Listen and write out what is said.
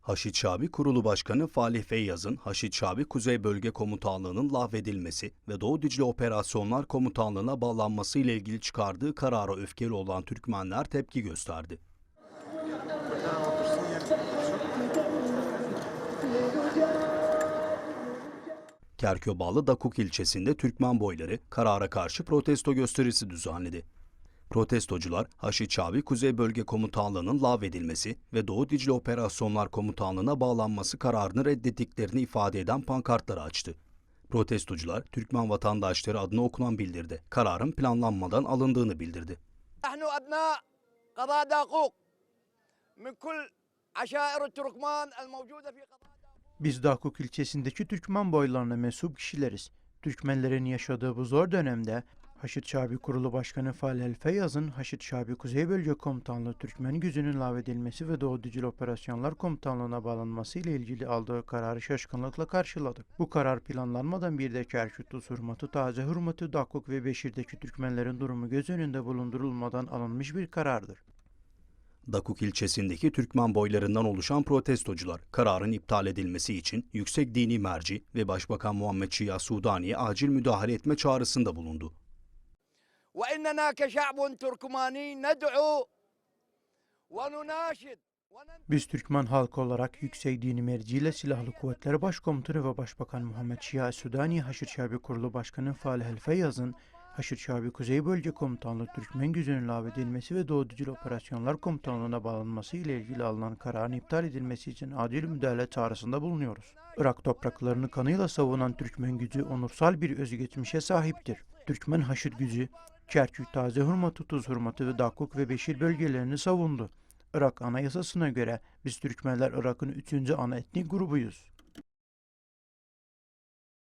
Haşit Şabi Kurulu Başkanı Falih Feyyaz'ın Haşit Şabi Kuzey Bölge Komutanlığı'nın lahvedilmesi ve Doğu Dicle Operasyonlar Komutanlığı'na bağlanması ile ilgili çıkardığı karara öfkeli olan Türkmenler tepki gösterdi. Kerköbağlı Dakuk ilçesinde Türkmen boyları karara karşı protesto gösterisi düzenledi. Protestocular Haşi Çavi Kuzey Bölge Komutanlığı'nın lağvedilmesi ve Doğu Dicle Operasyonlar Komutanlığı'na bağlanması kararını reddettiklerini ifade eden pankartları açtı. Protestocular Türkmen vatandaşları adına okunan bildirdi. Kararın planlanmadan alındığını bildirdi. Biz Dakuk ilçesindeki Türkmen boylarına mensup kişileriz. Türkmenlerin yaşadığı bu zor dönemde Haşit Şabi Kurulu Başkanı Falel Feyyaz'ın Haşit Şabi Kuzey Bölge Komutanlığı Türkmen gücünün lağvedilmesi ve Doğu Dicle Operasyonlar Komutanlığı'na bağlanması ile ilgili aldığı kararı şaşkınlıkla karşıladık. Bu karar planlanmadan bir de Kerkut, Hurmatı, Taze Hurmatı, Dakuk ve Beşir'deki Türkmenlerin durumu göz önünde bulundurulmadan alınmış bir karardır. Dakuk ilçesindeki Türkmen boylarından oluşan protestocular kararın iptal edilmesi için yüksek dini merci ve Başbakan Muhammed Şia Sudani'ye acil müdahale etme çağrısında bulundu. وإننا كشعب تركماني ندعو ونناشد ونن... Biz Türkmen halkı olarak yüksek dini merciyle Silahlı Kuvvetleri Başkomutanı ve Başbakan Muhammed Şia Sudani Haşır Şabi Kurulu Başkanı Falih El Feyyaz'ın Haşır Şabi Kuzey Bölge Komutanlığı Türkmen gücünün lağvedilmesi ve Doğu Düzül Operasyonlar Komutanlığı'na bağlanması ile ilgili alınan kararın iptal edilmesi için adil müdahale çağrısında bulunuyoruz. Irak topraklarını kanıyla savunan Türkmen gücü onursal bir özgeçmişe sahiptir. Türkmen Haşır gücü, Kerkük, Taze Hurmatı, Tuz Hurmatı ve Dakuk ve Beşir bölgelerini savundu. Irak Anayasası'na göre biz Türkmenler Irak'ın üçüncü ana etnik grubuyuz.